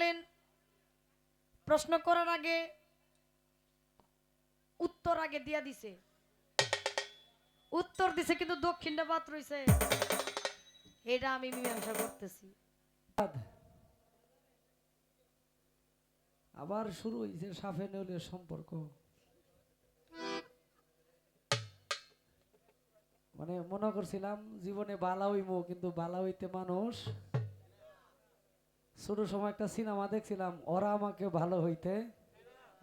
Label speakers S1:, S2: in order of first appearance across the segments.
S1: করলেন প্রশ্ন করার আগে উত্তর আগে দিয়া দিছে। উত্তর দিছে, কিন্তু দক্ষিণটা বাদ রইছে। এটা আমি মীমাংসা করতেছি।
S2: আবার শুরু হয়েছে সাফে নেউলের সম্পর্ক। মানে মনে করছিলাম, জীবনে বালা হইমো, কিন্তু বালা হইতে মানুষ ছোট সময় একটা সিনেমা দেখছিলাম ওরা আমাকে ভালো হইতে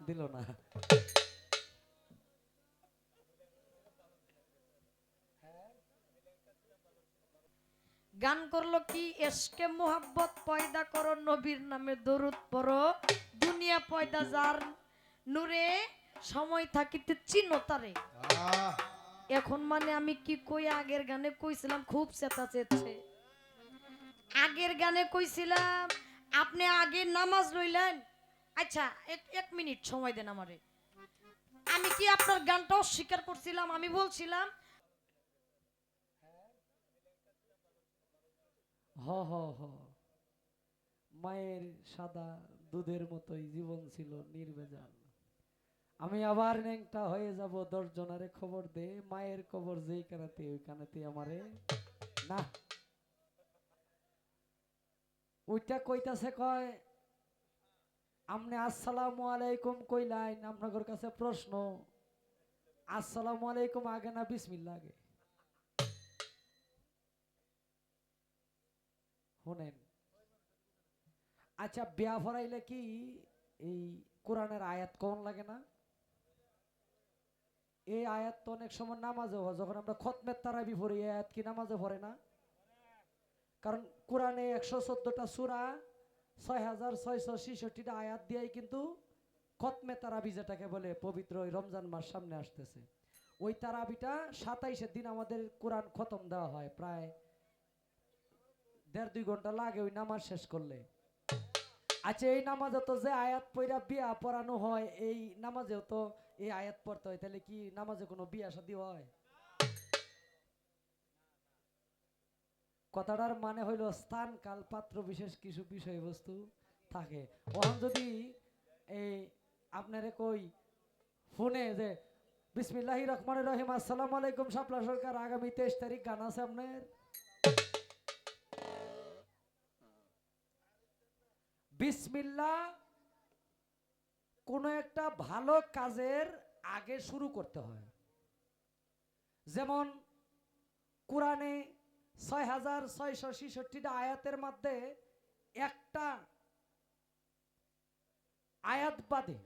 S2: দিল না।
S1: গান করল কি? এসকে মোহাব্বত পয়দা করো নবীর নামে দরুদ পড়ো। দুনিয়া পয়দা যার নূরে সময় থাকিতে চিনো তারে। এখন মানে আমি কি কই? আগের গানে কইছিলাম খুব চেতা চেচ্ছে আগের গানে কইছিলাম আপনি আগে নামাজ রইলেন। আচ্ছা এক মিনিট সময় দেন আমারে। আমি কি আপনার গানটা অস্বীকার করছিলাম? আমি বলছিলাম,
S2: হ হ হ। মায়ের সাদা দুধের মতোই জীবন ছিল নির্ভেজাল। আমি আবার ন্যাংটা হয়ে যাব দশ জনারে খবর দে, মায়ের কবর যেই কানাতে ওই কানাতে আমারে। না। ওইটা কইতাছে কয়, আমনে আসসালামু আলাইকুম কইলাইন, আপনাদের কাছে প্রশ্ন, আসসালামু আলাইকুম আগে না বিসমিল্লা আগে? শোনেন আচ্ছা বিয়া ফরাইলে কি এই কোরআনের আয়াত কোন লাগে না? এই আয়াত তো অনেক সময় নামাজে হয়, যখন আমরা খতমের তারাবি পড়ি, এই আয়াত কি নামাজে পড়ে না? কারণ কোরআনে একশো চোদ্দটা সুরা ছয় হাজার ছয়শো ছেষট্টিটা আয়াত দিয়েই কিন্তু খতমে তারাবি যেটাকে বলে পবিত্র ওই রমজান মাস সামনে আসতেছে। ওই তারাবিটা সাতাইশের দিন আমাদের কোরআন খতম দেওয়া হয়, প্রায় দেড় দুই ঘণ্টা লাগে ওই নামাজ শেষ করলে। আচ্ছা এই নামাজে তো যে আয়াত পইরা বিয়া পড়ানো হয়, এই নামাজেও তো এই আয়াত পড়তে হয়, তাহলে কি নামাজে কোনো বিয়া শাদী হয়? কথাটার মানে হইল স্থান কাল পাত্র বিশেষ কিছু বিষয়বস্তু থাকে। ওখান যদি এই আপনারে কই ফোনে যে বিসমিল্লাহি রহমান রহিম, আসসালামু আলাইকুম শাপলা সরকার, আগামী তেইশ তারিখ গান আছে আপনার? বিসমিল্লা কোনো একটা ভালো কাজের আগে শুরু করতে হয়। যেমন কোরআনে ছয় হাজার ছয়শো আয়াতের মধ্যে একটা আয়াত বাদে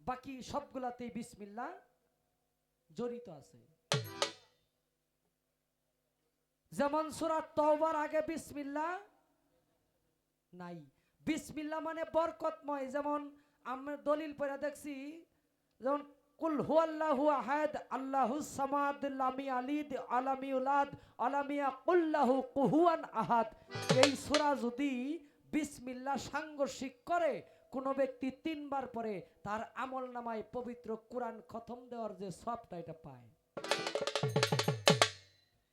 S2: বাকি সবগুলাতেই বিসমিল্লা জড়িত আছে। যেমন সুরাত তওবার আগে বিসমিল্লা নাই। বিসমিল্লা মানে বরকতময়, যেমন আমরা দলিল পড়ে দেখছি, যেমন কুল হু আল্লাহু আহাদ আল্লাহুস সামাদ, লামি আলিদ, আলামি উলাদ, আলামিয়া কুল্লাহু কুহুয়ান আহাদ। এই যদি বিসমিল্লা সাংঘর্ষিক করে, কোনো ব্যক্তি তিনবার পরে তার আমল নামায় পবিত্র কোরআন খতম দেওয়ার যে সবটা এটা পায়।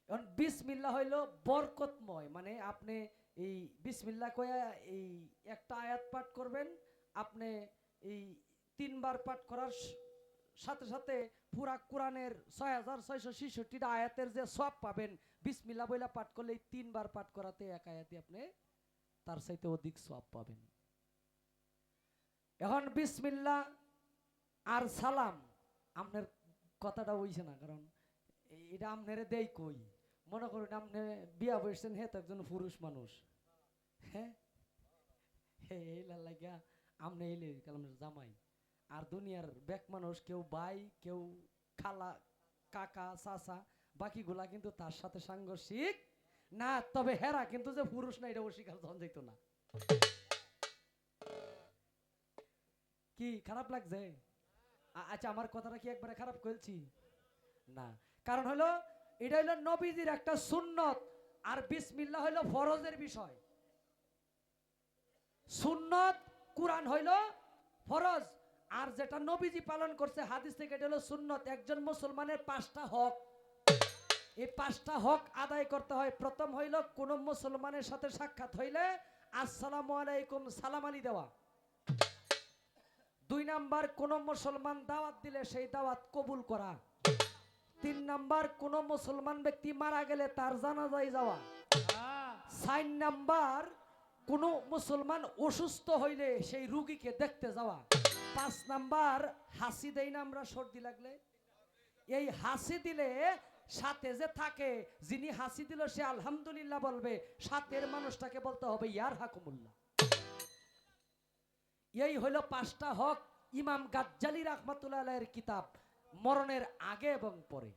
S2: এখন বিসমিল্লা হইল বরকতময় মানে আপনি এই বিসমিল্লা কয়া এই একটা আয়াত পাঠ করবেন, আপনি এই তিনবার পাঠ করার সাথে সাথে পুরা কোরআনের ছয় হাজার ছয়শো ছেষট্টিটা আয়াতের যে সব পাবেন বিসমিল্লা বইলা পাঠ করলে তিনবার পাঠ করাতে এক আয়াতে আপনি তার চাইতে অধিক সব পাবেন। এখন বিসমিল্লা আর সালাম, আপনার কথাটা হইছে না, কারণ এটা আপনারে দেই কই। মনে করুন আপনি বিয়া বসছেন, হে তো একজন পুরুষ মানুষ। হ্যাঁ? হে লাগিয়া আপনি এলে কালামের জামাই। আর দুনিয়ার ব্যাক মানুষ, কেউ ভাই, কেউ খালা, কাকা, চাচা, বাকিগুলা কিন্তু তার সাথে সাংঘর্ষিক না, তবে হেরা কিন্তু যে পুরুষ না, এটা অস্বীকার যেত না। কি খারাপ লাগছে? আচ্ছা আমার কথাটা কি একবারে খারাপ করেছি না, কারণ হলো এটা হলো নবীজির একটা সুন্নত, আর বিসমিল্লাহ হইল ফরজের বিষয়। সুন্নত, কোরআন হইল ফরজ। আর যেটা নবীজি পালন করছে, হাদিস থেকে এটা হলো সুন্নত। একজন মুসলমানের পাঁচটা হক। এই পাঁচটা হক আদায় করতে হয়। প্রথম হইল, কোন মুসলমানের সাথে সাক্ষাৎ হইলে আসসালামু আলাইকুম সালাম আলী দেওয়া। দুই নাম্বার, কোন মুসলমান দাওয়াত দিলে সেই দাওয়াত কবুল করা। তিন নাম্বার, কোন মুসলমান ব্যক্তি মারা গেলে তার জানাজায় যাওয়া। চার নাম্বার, কোন মুসলমান অসুস্থ হইলে সেই রুগীকে দেখতে যাওয়া। পাঁচ নাম্বার হাসি দেই না আমরা, সর্দি লাগলে। এই হাসি দিলে সাথে যে থাকে, যিনি হাসি দিল সে আলহামদুলিল্লাহ বলবে, সাথের মানুষটাকে বলতে হবে, ইয়ার হাকুমুল্লাহ। এই হইল পাঁচটা হক, ইমাম গাজ্জালি রহমাতুল্লাহ আলাইহির কিতাব, মরণের আগে এবং পরে।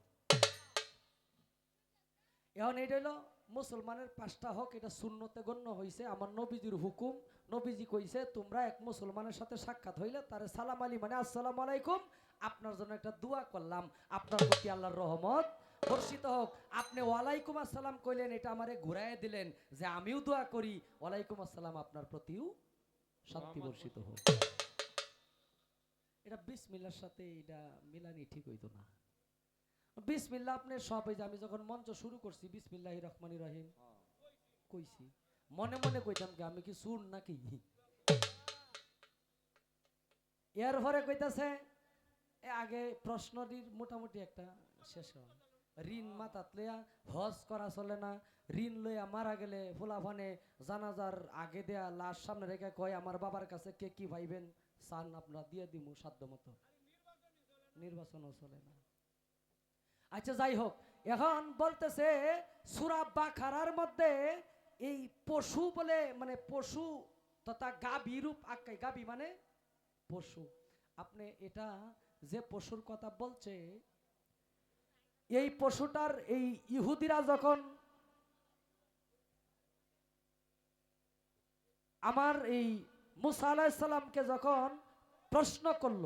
S2: এখন এটা হইল মুসলমানের পাঁচটা হক, এটা শূন্যতে গণ্য হয়েছে আমার নবীজির হুকুম। নবীজি কইছে তোমরা এক মুসলমানের সাথে সাক্ষাৎ হইলে তারে সালাম আলী মানে আসসালামু আলাইকুম। আপনার জন্য একটা দোয়া করলাম। আপনার প্রতি আল্লাহর রহমত। বর্ষিত হোক। আপনি ওয়ালাইকুম আসসালাম কইলেন এটা আমারে ঘুরায় দিলেন যে আমিও দোয়া করি। ওয়ালাইকুম আসসালাম আপনার প্রতিও শান্তি বর্ষিত হোক। এটা বিসমিল্লার সাথে এটা মিলানি ঠিক হইতো না। বিসমিল্লাহ আপনি সব এই যে আমি যখন মঞ্চ শুরু করছি বিসমিল্লাহ রহমানি রহিম কইছি। মনে মনে কইতাম কি, আমি কি সুর নাকি? এর পরে কইতাছে আগে প্রশ্নটির মোটামুটি একটা শেষ ঋণ মাতাত লইয়া হজ করা চলে না, ঋণ লইয়া মারা গেলে ফুলাফানে জানাজার আগে দেয়া লাশ সামনে রেখে কয়, আমার বাবার কাছে কে কি ভাইবেন? চান আপনারা দিয়ে দিমু সাধ্য মতো। নির্বাচনও চলে না। আচ্ছা যাই হোক, এখন বলতেছে, সুরা বাখারার মধ্যে এই পশু বলে মানে পশু তথা গাভী রূপ আখ্যায় গাভী মানে পশু। আপনি এটা যে পশুর কথা বলছে, এই পশুটার, এই ইহুদিরা যখন আমার এই মুসা আলাহিসাল্লামকে যখন প্রশ্ন করল,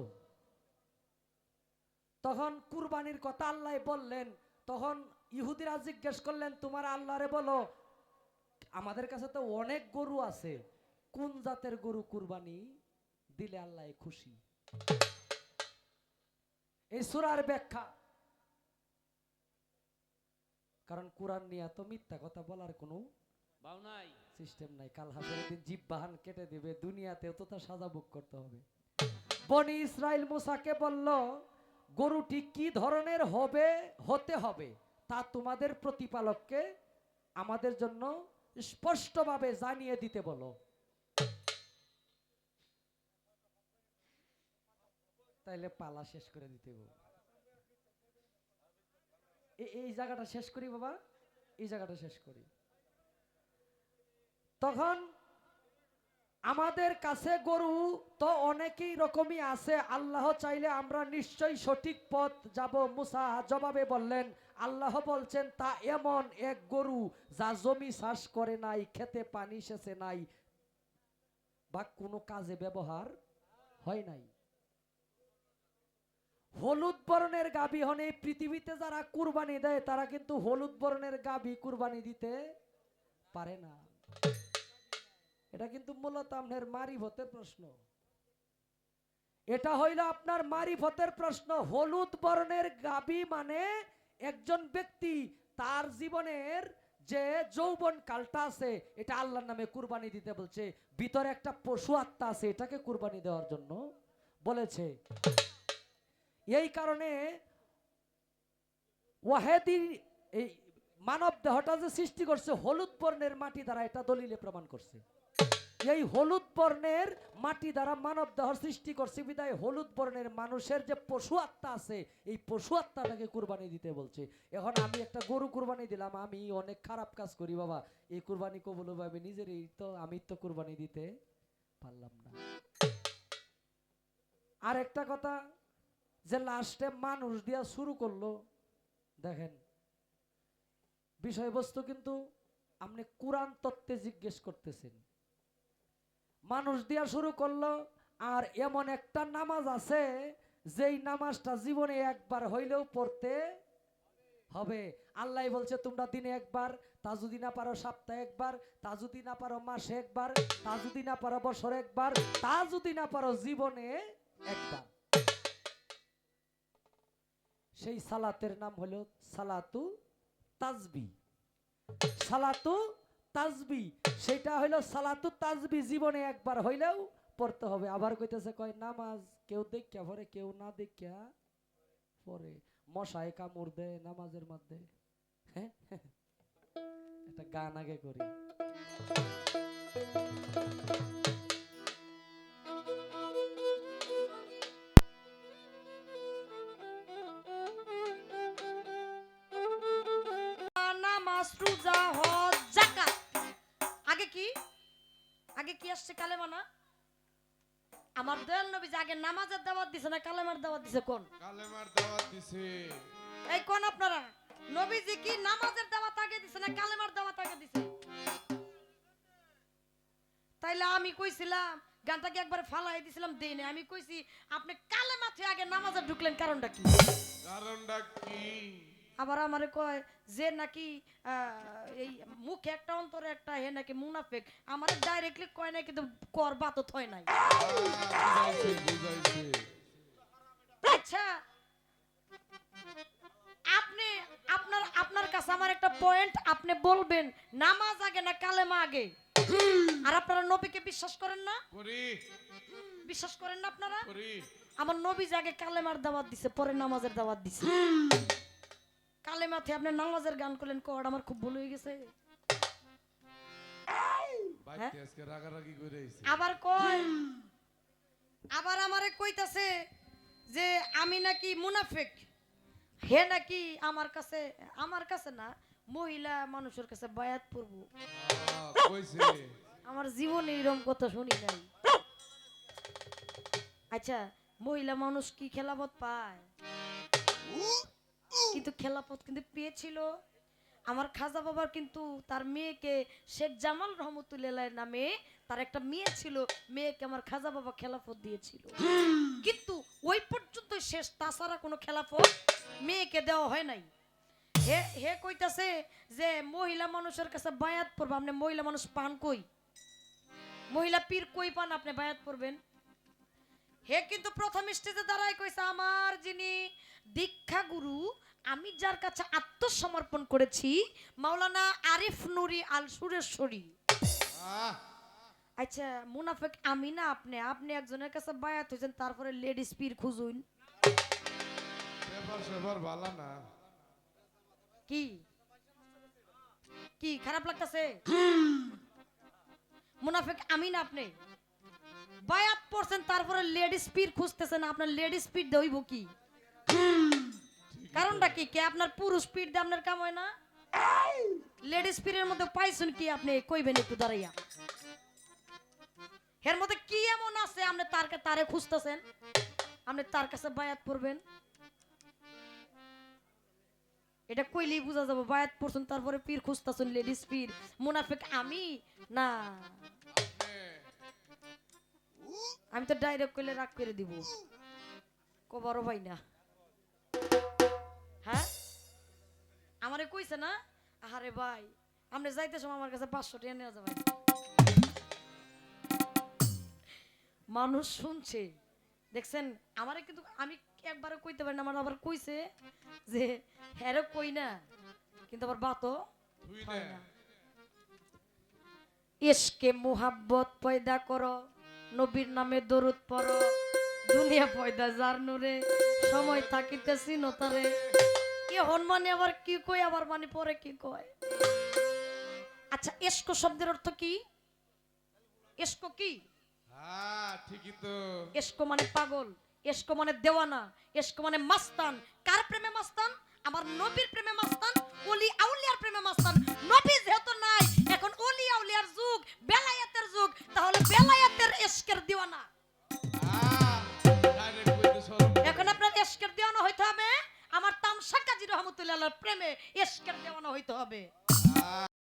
S2: তখন কুরবানির কথা আল্লাহ বললেন, তখন ইহুদিরা জিজ্ঞেস করলেন, তোমার আল্লাহরে বলো আমাদের কাছে তো অনেক গরু আছে। কোন জাতের গরু কুরবানি দিলে আল্লাহ খুশি? এই সুরার ব্যাখ্যা। কারণ কোরআন নিয়ে তো মিথ্যা কথা বলার কোনো
S3: নাই।
S2: সিস্টেম নাই। কাল দিন জিভ বাহান কেটে দেবে দুনিয়াতেও তো তার সাজা ভোগ করতে হবে। বনি ইসরাইল মুসাকে বলল গরুটি কি ধরনের হবে হতে হবে? তা তোমাদের প্রতিপালককে আমাদের জন্য স্পষ্টভাবে জানিয়ে দিতে বলো। তাইলে পালা শেষ করে দিতে এই জায়গাটা শেষ করি বাবা, এই জায়গাটা শেষ করি। তখন আমাদের কাছে গরু তো অনেকেই রকমই আছে। আল্লাহ চাইলে আমরা নিশ্চয়ই সঠিক পথ যাব। মুসা জবাবে বললেন, আল্লাহ বলছেন, তা এমন এক গরু যা জমি চাষ করে নাই, খেতে পানি সেচে নাই, বা কোনো কাজে ব্যবহার হয় নাই। হলুদ বর্ণের গাভী হনে পৃথিবীতে যারা কুরবানি দেয়, তারা কিন্তু হলুদ বর্ণের গাভী কুরবানি দিতে পারে না। এটা কিন্তু মূলত আপনার মারিফতের প্রশ্ন। এটা হইল আপনার মারিফতের প্রশ্ন, হলুদ বর্ণের গাবি মানে একজন ব্যক্তি, তার জীবনের যে যৌবন কালটা আছে, এটা আল্লাহর নামে কুরবানি দিতে বলছে। ভিতরে একটা পশু আত্মা আছে, এটাকে কুরবানি দেওয়ার জন্য বলেছে। এই কারণে ওয়াহেদি, এই মানব দেহটা যে সৃষ্টি করছে, হলুদ বর্ণের মাটি দ্বারা এটা দলিলে প্রমাণ করছে। এই হলুদ বর্ণের মাটি দ্বারা মানব দেহ সৃষ্টি করছে, বিদায় হলুদ বর্ণের মানুষের যে পশু আত্মা আছে, এই পশু আত্মাটাকে কুরবানি দিতে বলছে। এখন আমি একটা গরু কুরবানি দিলাম, আমি অনেক খারাপ কাজ করি বাবা। এই কুরবানি কবুল হবে আমি নিজেরই, তো আমি তো কুরবানি দিতে পারলাম না। আর একটা কথা, যে লাস্টে মানুষ দিয়া শুরু করল, দেখেন। বিষয়বস্তু কিন্তু আপনি কোরআন তত্ত্বে জিজ্ঞেস করতেছেন। মানুষ দিয়া শুরু করল, আর এমন একটা নামাজ আছে, যেই নামাজটা জীবনে একবার হইলেও পড়তে হবে। আল্লাহ বলছে, তোমরা দিনে একবার, তা যদি না পারো সপ্তাহে একবার, তা যদি না পারো মাসে একবার, তা যদি না পারো বছরে একবার, তা যদি না পারো জীবনে একবার। সেই সালাতের নাম হলো সালাতু তাজবি। সালাতু তাজবি, সেটা হইল সালাতু তাজবি জীবনে একবার হইলেও পড়তে হবে। আবার কইতেছে, কয়, নামাজ কেউ দেখা পরে কেউ না দেখা পরে মশায় কামড় দেয় নামাজের মধ্যে। হ্যাঁ? একটা গান আগে করি।
S1: নামাজ রোজা আগে কি? আগে কি আসছে? কালেমা না? আমার দয়াল নবী যে আগে নামাজের দাওয়াত দিছে না কালেমার দাওয়াত দিছে কোন?
S3: কালেমার দাওয়াত দিছে।
S1: এই কোন আপনারা? নবীজি কি নামাজের দাওয়াত আগে দিছে না কালেমার দাওয়াত আগে দিছে? তাইলে আমি কইছিলাম গানটাকে একবার ফালাই দিছিলাম? দেই নাই। আমি কইছি আপনি কালেমা থেকে আগে নামাজে ঢুকলেন কারণটা কি?
S3: কারণটা কি?
S1: আবার আমারে কয় যে নাকি এই মুখে একটা অন্তরে একটা হে নাকি মুনাফেক আমারে ডাইরেক্টলি কয় নাই কিন্তু কর বাতত হয় নাই। আচ্ছা আপনি আপনার আপনার কাছে আমার একটা পয়েন্ট আপনি বলবেন নামাজ আগে না কালেমা আগে? আর আপনারা নবীকে বিশ্বাস করেন না?
S3: করি।
S1: বিশ্বাস করেন না আপনারা?
S3: করি।
S1: আমার নবী যে আগে কালেমার দাওয়াত দিছে পরে নামাজের দাওয়াত দিছে। কালেমাতে আপনি নামাজের গান করলেন কর আমার খুব ভুল হয়ে গেছে।
S3: আইছে।
S1: আবার কয়? আবার আমারে কইতাছে যে আমি নাকি মুনাফিক। হে নাকি আমার কাছে আমার কাছে না মহিলা মানুষের কাছে বায়াত পড়ব। আমার জীবনে এরকম কথা শুনি নাই। আচ্ছা মহিলা মানুষ কি খেলাপথ পায়? কিন্তু খেলাপথ কিন্তু পেয়েছিল। আমার খাজা বাবার কিন্তু তার মেয়েকে শেখ জামাল রহমতুল্লাহ নামে তার একটা মেয়ে ছিল, মেয়েকে আমার খাজা বাবা খেলাফত দিয়েছিল। কিন্তু ওই পর্যন্ত শেষ, তাছাড়া কোনো খেলাফত মেয়েকে দেওয়া হয় নাই। হে হে কইতাছে যে মহিলা মানুষের কাছে বায়াত পড়ব, আপনি মহিলা মানুষ পান কই? মহিলা পীর কই পান আপনি বায়াত পড়বেন? হে কিন্তু প্রথম স্টেজে দাঁড়ায় কইছে আমার যিনি দীক্ষা গুরু আমি যার কাছে আত্মসমর্পণ করেছি মাওলানা আরিফ নুরি আল সুরেশ্বরী। আচ্ছা মুনাফেক আমি না আপনি আপনি একজনের কাছে বায়াত হয়েছেন তারপরে লেডিস পীর খুঁজুন।
S3: ভালো না।
S1: কি? কি খারাপ লাগতেছে? মুনাফেক আমি না আপনি? বায়াত পড়ছেন, তারপরে পীর খুঁজতেছেন, আপনার পীর দইব কি? কারণটা কি? কে আপনার পীর দিয়ে আপনার কাম হয় না? লেডিস পীরের মধ্যে পাইছেন কি আপনি? কইবেন একটু দাঁড়াইয়া। এর মধ্যে কি এমন আছে? আপনি তার তারে খুঁজতেছেন, আপনি তার কাছে বায়াত পড়বেন। এটা কইলেই বোঝা যাবে, বায়াত পড়ছেন, তারপরে পীর খুঁজতেছেন লেডিস পীর মুনাফিক আমি? না। আমি তো ডাইরেক্ট কইলে রাগ করে দিব। কো বড় ভাই না। হ্যাঁ? আমারে কইছে না? আরে ভাই আপনি যাইতে সময় আমার কাছে পাঁচশো টাকা নেওয়া যাবে মানুষ শুনছে। দেখছেন আমারে কিন্তু আমি একবারও কইতে পারি না আমার আবার কইছে যে হ্যাঁ কই না? কিন্তু আবার বাতো হয়
S3: না
S1: না। ইশকে মুহাব্বত পয়দা করো। নবীর নামে দরুদ পড়ো। দুনিয়া পয়দা যার নূরে সময় থাকিতে সিনতারে কি হন মানে আবার কি কই আবার মানে পরে কি কয়? আচ্ছা এসকো শব্দের অর্থ কি? এসকো কি?
S3: হ্যাঁ ঠিকই তো।
S1: এসকো মানে পাগল এসকো মানে দেওয়ানা এসকো মানে মাস্তান। কার প্রেমে মাস্তান? আমার নবীর প্রেমে মাস্তান ওলি আউলিয়ার প্রেমে মাস্তান। নবী যেহেতু নাই এখন ওলি আউলিয়ার যুগ বেলায়েতের যুগ, তাহলে বেলায়াতের এসকের দিওয়ানা। এখন আপনার এসকের দেওয়ানো হইতে হবে আমার তামসা কাজী রহমতুল্লাহ প্রেমে এসকের দেওয়ানা হইতে হবে